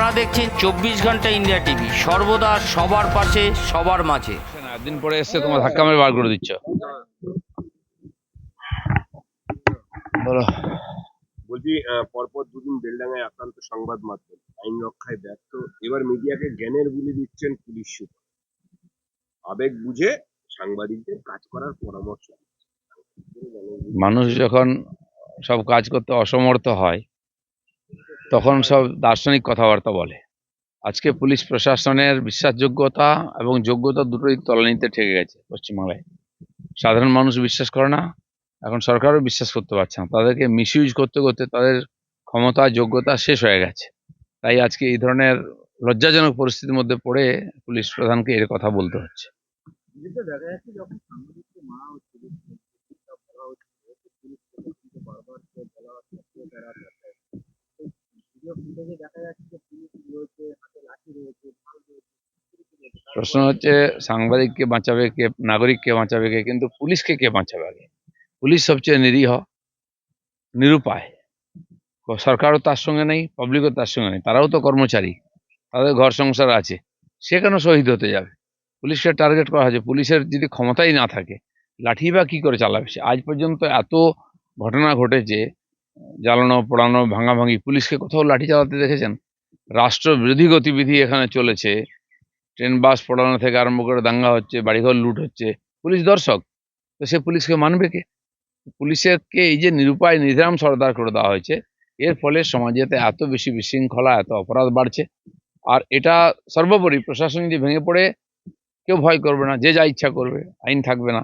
আপনারা দেখছেন চব্বিশ ঘণ্টা ইন্ডিয়া টিভি। সর্বদা সবার পাশে সবার মাঝে। একদিন পরে এসছে তোমার ধাক্কা মেরে বার করে দিচ্ছ। বলো। বলছি পরপর দুদিন বেলডাঙ্গায় আক্রান্ত সংবাদ মাধ্যম আইন রক্ষায় ব্যর্থ। এবার মিডিয়াকে জ্ঞানের বুলি দিচ্ছেন পুলিশ সুপার। আবেগ বুঝে সাংবাদিকদের কাজ করার পরামর্শ মানুষ যখন সব কাজ করতে অসমর্থ হয় তখন সব দার্শনিক কথাবার্তা বলে। আজকে পুলিশ প্রশাসনের বিশ্বাসযোগ্যতা এবং যোগ্যতা দুটোই তলানিতে ঠেকে গেছে পশ্চিমবাংলায়। সাধারণ মানুষ বিশ্বাস করে না, এখন সরকারও বিশ্বাস করতে পারছে না। তাদেরকে মিসইউজ করতে করতে তাদের ক্ষমতা, যোগ্যতা শেষ হয়ে গেছে। তাই আজকে এই ধরনের লজ্জাজনক পরিস্থিতির মধ্যে পড়ে পুলিশ প্রধানকে এর কথা বলতে হচ্ছে। দেখা প্রশ্ন হচ্ছে, সাংবাদিককে বাঁচাবে কে, নাগরিককে বাঁচাবে কে, কিন্তু পুলিশকে কে বাঁচাবে আগে? পুলিশ সবচেয়ে নিরীহ, নিরুপায়। সরকারও তার সঙ্গে নেই পাবলিকও তার সঙ্গে নেই, তারাও তো কর্মচারী, তাদের ঘর সংসার আছে, সে কেন শহীদ হতে যাবে? পুলিশকে টার্গেট করা হয়েছে, পুলিশের যদি ক্ষমতাই না থাকে, লাঠি বা কী করে চালাবে সে? আজ পর্যন্ত এত ঘটনা ঘটেছে জ্বালানো, পোড়ানো, ভাঙাভাঙি, পুলিশকে কোথাও লাঠি চালাতে দেখেছেন? রাষ্ট্র বিরোধী গতিবিধি এখানে চলেছে। ট্রেন, বাস পড়ানো থেকে আরম্ভ করে দাঙ্গা হচ্ছে, বাড়িঘর লুট হচ্ছে। পুলিশ দর্শক, তো সে পুলিশকে মানবে কে? পুলিশেরকে এই যে নিরুপায় নিধাম সর্দার করে দেওয়া হয়েছে, এর ফলে সমাজেতে এত বেশি বিশৃঙ্খলা, এত অপরাধ বাড়ছে। আর এটা সর্বোপরি প্রশাসন যদি ভেঙে পড়ে, কেউ ভয় করবে না, যে যা ইচ্ছা করবে, আইন থাকবে না।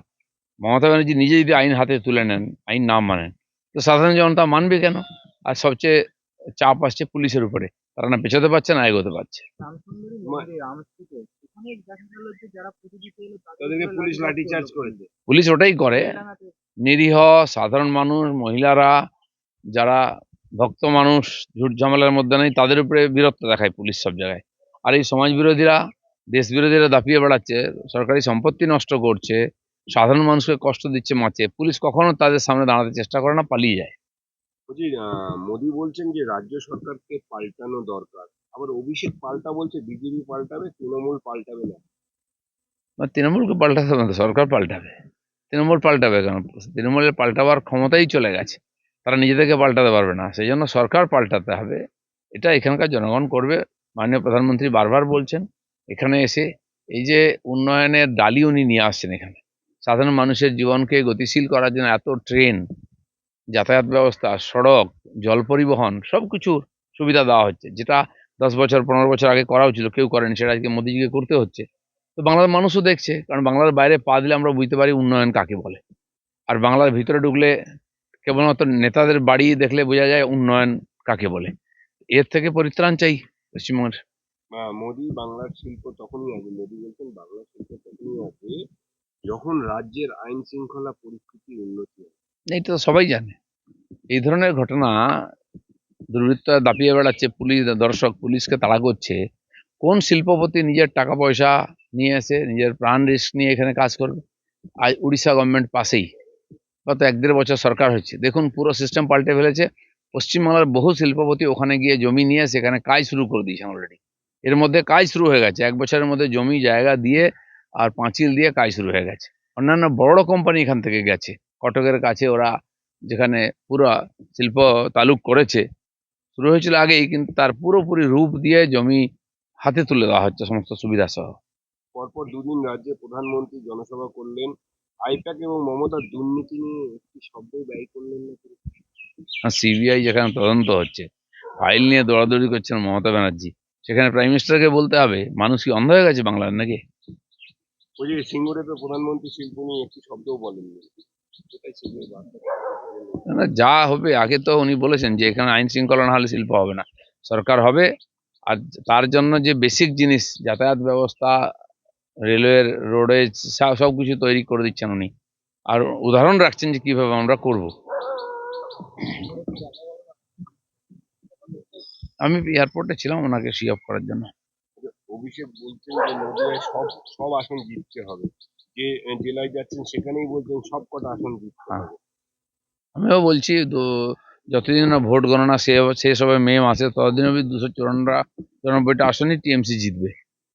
মমতা ব্যানার্জি নিজে যদি আইন হাতে তুলে নেন, আইন না মানেন। তো সাধারণ জনতা মানবে কেন? আর সবচেয়ে চাপ আসছে পুলিশের উপরে। তারা না পেছোতে পারছে না এগোতে পারছে। পুলিশ ওটাই করে। নিরীহ সাধারণ মানুষ মহিলারা যারা ভক্ত মানুষ ঝুট ঝামেলার মধ্যে নেই তাদের উপরে বীরত্ব দেখায় পুলিশ সব জায়গায়। আর এই সমাজ বিরোধীরা দেশ বিরোধীরা দাপিয়ে বেড়াচ্ছে সরকারি সম্পত্তি নষ্ট করছে সাধারণ মানুষকে কষ্ট দিচ্ছে মাছে পুলিশ কখনো তাদের সামনে দাঁড়াতে চেষ্টা করে না পালিয়ে যায়। বলছি মোদি বলছেন যে রাজ্য সরকারকে পাল্টানো দরকার। আবার অভিষেক পাল্টা বলছে বিজেপি পাল্টাবে তৃণমূল পাল্টাবে না। না, তৃণমূলকে পাল্টাতে হবে না সরকার পাল্টাবে। তৃণমূল পাল্টাবে কেন? তৃণমূলের পাল্টাবার ক্ষমতাই চলে গেছে। তারা নিজেদেরকে পাল্টাতে পারবে না। সেই জন্য সরকার পাল্টাতে হবে। এটা এখানকার জনগণ করবে। মাননীয় প্রধানমন্ত্রী বারবার বলছেন এখানে এসে এই যে উন্নয়নের ডালি উনি নিয়ে আসছেন এখানে। সাধারণ মানুষের জীবনকে গতিশীল করার জন্য এত ট্রেন যাতায়াত ব্যবস্থা, সড়ক, জল পরিবহন সব কিছুর সুবিধা দেওয়া হচ্ছে। যেটা দশ বছর, পনেরো বছর আগে করা উচিত, কেউ করেনি, সেটা আজকে মোদিজিকে করতে হচ্ছে। তো বাংলার মানুষও দেখছে, কারণ বাংলার বাইরে পা দিলে আমরা বুঝতে পারি উন্নয়ন কাকে বলে। আর বাংলার ভিতরে ঢুকলে কেবলমাত্র নেতাদের বাড়ি দেখলে বোঝা যায় উন্নয়ন কাকে বলে। এর থেকে পরিত্রাণ চাই পশ্চিমবঙ্গের। মোদি বাংলার শিল্প তখনই আছে, মোদি বলছেন বাংলার শিল্প তখনই আছে যখন রাজ্যের আইন শৃঙ্খলা পরিস্থিতি উন্নতি হবে এইটা তো সবাই জানে। এই ধরনের ঘটনা দুর্বৃত্তরা দাপিয়ে বেড়াচ্ছে, পুলিশ, দর্শক, পুলিশকে তাড়া করছে। কোন শিল্পপতি নিজের টাকা পয়সা নিয়ে এসে নিজের প্রাণ রিস্ক নিয়ে এখানে কাজ করবে? আজ উড়িষ্যা গভর্নমেন্ট পাশেই। গত এক দেড় বছর সরকার হচ্ছে দেখুন, পুরো সিস্টেম পাল্টে ফেলেছে। পশ্চিমবাংলার বহু শিল্পপতি ওখানে গিয়ে জমি নিয়ে সেখানে কাজ শুরু করে দিয়েছে অলরেডি এর মধ্যে কাজ শুরু হয়ে গেছে। এক বছরের মধ্যে জমি জায়গা দিয়ে আর পাঁচিল দিয়ে কাজ শুরু হয়ে গেছে। অন্যান্য বড় কোম্পানি এখান থেকে গেছে। কটকের কাছে ওরা যেখানে পুরো শিল্প তালুক করেছে শুরু হয়েছিল আগেই কিন্তু তার পুরোপুরি রূপ দিয়ে জমি হাতে তুলে দেওয়া হচ্ছে সমস্ত সুবিধা সহ। পরপর দুদিন রাজ্যে প্রধানমন্ত্রী জনসভা করলেন। আইপ্যাক এবং মমতার দুর্নীতি নিয়ে একটি শব্দ ব্যয় করলেন না সিবিআই যেখানে তদন্ত হচ্ছে ফাইল নিয়ে দৌড়াদৌড়ি করছেন মমতা ব্যানার্জি। সেখানে প্রাইম মিনিস্টারকে বলতে হবে মানুষ কি অন্ধ হয়ে গেছে বাংলার নাকি? ওই যে সিঙ্গুরে প্রধানমন্ত্রী শিল্প নিয়ে একটি শব্দও বলেননি। না, যা হবে আগে তো উনি বলেছেন যে এখানে আইন শৃঙ্খলা না হলে শিল্প হবে না। সরকার হবে আর তার জন্য যে বেসিক জিনিস যাতায়াত ব্যবস্থা রেলওয়ের রোডেজ সব কিছু তৈরি করে দিচ্ছেন উনি। আর উদাহরণ রাখছেন যে কীভাবে আমরা করব। আমি এয়ারপোর্টে ছিলাম ওনাকে সি অফ করার জন্য। অভিষেক বলছেন যে নদিয়ায় সব সব আসন জিততে হবে। যে জেলায় যাচ্ছেন সেখানেই বলছেন সব কটা আসন জিততে হ্যাঁ। হবে। আমিও বলছি তো যতদিন না ভোট গণনা শেষ হবে মে মাসে ততদিন অবধি দুশো চুরানব্বই চুরানব্বইটা আসনই টিএমসি জিতবে।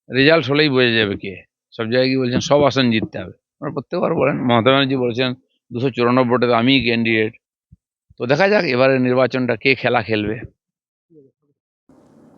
রেজাল্ট হলেই বোঝা যাবে কে। সব জায়গায় কি বলছেন সব আসন জিততে হবে। আপনারা প্রত্যেকবার বলেন মমতা ব্যানার্জি বলেছেন দুশো চুরানব্বইটা তো আমিই ক্যান্ডিডেট তো দেখা যাক এবারে নির্বাচনটা কে খেলা খেলবে।